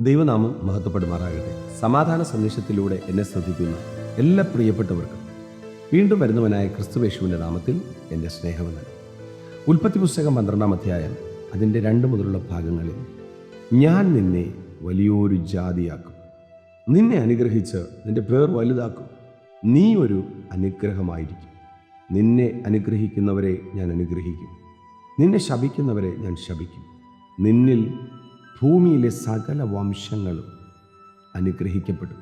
ദൈവനാമം മഹത്വപ്പെടുമാറാകട്ടെ. സമാധാന സന്ദേശത്തിലൂടെ എന്നെ ശ്രദ്ധിക്കുന്ന എല്ലാ പ്രിയപ്പെട്ടവർക്കും വീണ്ടും വരുന്നവനായ ക്രിസ്തുവേശുവിന്റെ നാമത്തിൽ എന്റെ സ്നേഹവന്ദനം. ഉൽപ്പത്തി പുസ്തകം പന്ത്രണ്ടാം അധ്യായം അതിന്റെ രണ്ട് മുതലുള്ള ഭാഗങ്ങളിൽ ഞാൻ നിന്നെ വലിയൊരു ജാതിയാക്കും. നിന്നെ അനുഗ്രഹിച്ച് നിന്റെ പേർ വലുതാക്കും. നീ ഒരു അനുഗ്രഹമായിരിക്കും. നിന്നെ അനുഗ്രഹിക്കുന്നവരെ ഞാൻ അനുഗ്രഹിക്കും. നിന്നെ ശപിക്കുന്നവരെ ഞാൻ ശപിക്കും. നിന്നിൽ ഭൂമിയിലെ സകല വംശങ്ങളും അനുഗ്രഹിക്കപ്പെടും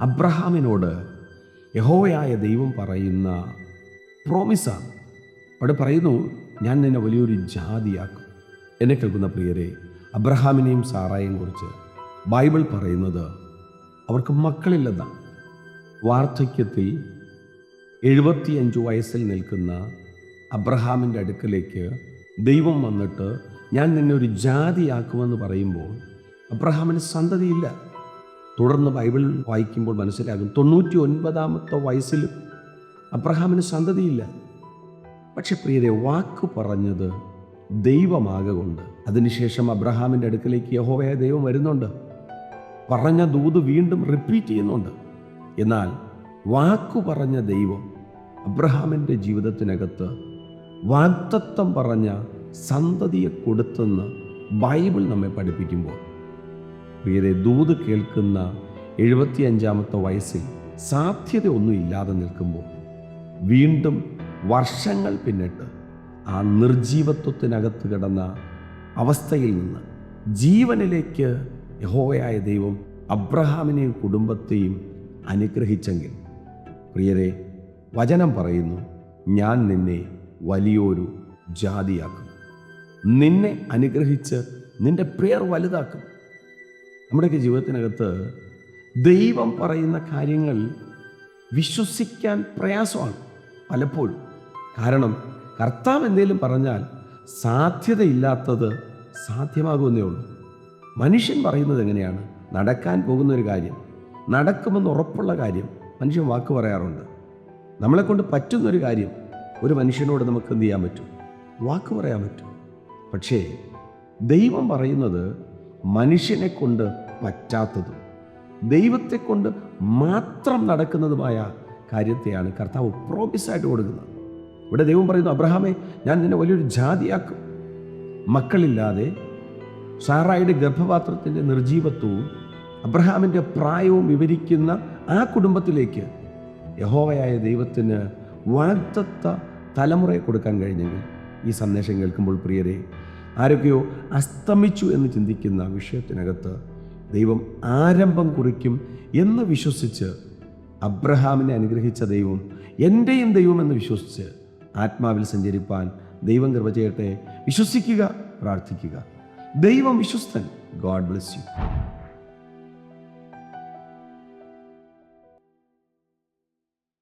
അബ്രഹാമിനോട് യഹോവയായ ദൈവം പറയുന്ന പ്രോമിസാണ് അവിടെ പറയുന്നു ഞാൻ നിന്നെ വലിയൊരു ജാതിയാക്കും. എന്നെ കേൾക്കുന്ന പ്രിയരെ അബ്രഹാമിനെയും സാറായെയും കുറിച്ച് ബൈബിൾ പറയുന്നത് അവർക്ക് മക്കളില്ലെന്നാണ്. വാർദ്ധക്യത്തിൽ എഴുപത്തിയഞ്ച് വയസ്സിൽ നിൽക്കുന്ന അബ്രഹാമിന്റെ അടുക്കലേക്ക് ദൈവം വന്നിട്ട് ഞാൻ നിന്നെ ഒരു ജാതിയാക്കുമെന്ന് പറയുമ്പോൾ അബ്രഹാമിന് സന്തതിയില്ല. തുടർന്ന് ബൈബിൾ വായിക്കുമ്പോൾ മനസ്സിലാകും തൊണ്ണൂറ്റി ഒൻപതാമത്തെ വയസ്സിലും അബ്രഹാമിന് സന്തതിയില്ല. പക്ഷെ പ്രിയരെ വാക്ക് പറഞ്ഞത് ദൈവമാകൊണ്ട് അതിനുശേഷം അബ്രഹാമിന്റെ അടുക്കലേക്ക് യഹോവയ ദൈവം വരുന്നുണ്ട്. പറഞ്ഞ ദൂത് വീണ്ടും റിപ്പീറ്റ് ചെയ്യുന്നുണ്ട്. എന്നാൽ വാക്കു പറഞ്ഞ ദൈവം അബ്രഹാമിന്റെ ജീവിതത്തിനകത്ത് വാക്തത്വം പറഞ്ഞ സന്തതിയെ കൊടുത്തെന്ന് ബൈബിൾ നമ്മെ പഠിപ്പിക്കുമ്പോൾ. പ്രിയരെ ദൂത് കേൾക്കുന്ന എഴുപത്തിയഞ്ചാമത്തെ വയസ്സിൽ സാധ്യതയൊന്നും ഇല്ലാതെ നിൽക്കുമ്പോൾ വീണ്ടും വർഷങ്ങൾ പിന്നിട്ട് ആ നിർജീവത്വത്തിനകത്ത് കിടന്ന അവസ്ഥയിൽ നിന്ന് ജീവനിലേക്ക് യഹോവയായ ദൈവം അബ്രഹാമിനെയും കുടുംബത്തെയും അനുഗ്രഹിച്ചെങ്കിൽ. പ്രിയരെ വചനം പറയുന്നു ഞാൻ നിന്നെ വലിയൊരു ജാതിയാക്കും. നിന്നെ അനുഗ്രഹിച്ച് നിന്റെ പ്രിയർ വലുതാക്കും. നമ്മുടെയൊക്കെ ജീവിതത്തിനകത്ത് ദൈവം പറയുന്ന കാര്യങ്ങൾ വിശ്വസിക്കാൻ പ്രയാസമാണ് പലപ്പോഴും. കാരണം കർത്താവ് എന്തെങ്കിലും പറഞ്ഞാൽ സാധ്യതയില്ലാത്തത് സാധ്യമാകുമെന്നേ ഉള്ളൂ. മനുഷ്യൻ പറയുന്നത് എങ്ങനെയാണ്? നടക്കാൻ പോകുന്ന ഒരു കാര്യം നടക്കുമെന്ന് ഉറപ്പുള്ള കാര്യം മനുഷ്യൻ വാക്ക് പറയാറുണ്ട്. നമ്മളെക്കൊണ്ട് പറ്റുന്നൊരു കാര്യം ഒരു മനുഷ്യനോട് നമുക്ക് എന്ത് ചെയ്യാൻ പറ്റും? വാക്ക് പറയാൻ പറ്റും. പക്ഷേ ദൈവം പറയുന്നത് മനുഷ്യനെ കൊണ്ട് പറ്റാത്തതും ദൈവത്തെ കൊണ്ട് മാത്രം നടക്കുന്നതുമായ കാര്യത്തെയാണ് കർത്താവ് പ്രോമിസായിട്ട് കൊടുക്കുന്നത്. ഇവിടെ ദൈവം പറയുന്നു അബ്രഹാമെ ഞാൻ നിന്നെ വലിയൊരു ജാതിയാക്കും. മക്കളില്ലാതെ സാറായുടെ ഗർഭപാത്രത്തിന്റെ നിർജീവത്വവും അബ്രഹാമിന്റെ പ്രായവും വിവരിക്കുന്ന ആ കുടുംബത്തിലേക്ക് യഹോവയായ ദൈവത്തിന് വാഗ്ദത്ത തലമുറയെ കൊടുക്കാൻ കഴിഞ്ഞെങ്കിൽ ഈ സന്ദേശം കേൾക്കുമ്പോൾ പ്രിയരെ ആരൊക്കെയോ അസ്തമിച്ചു എന്ന് ചിന്തിക്കുന്ന വിഷയത്തിനകത്ത് ദൈവം ആരംഭം കുറിക്കും എന്ന് വിശ്വസിച്ച് അബ്രഹാമിനെ അനുഗ്രഹിച്ച ദൈവം എന്റെയും ദൈവം എന്ന് വിശ്വസിച്ച് ആത്മാവിൽ സഞ്ചരിപ്പാൻ ദൈവം കൃപ ചെയ്യട്ടെ. വിശ്വസിക്കുക പ്രാർത്ഥിക്കുക. ദൈവം വിശ്വസ്തൻ. God bless you.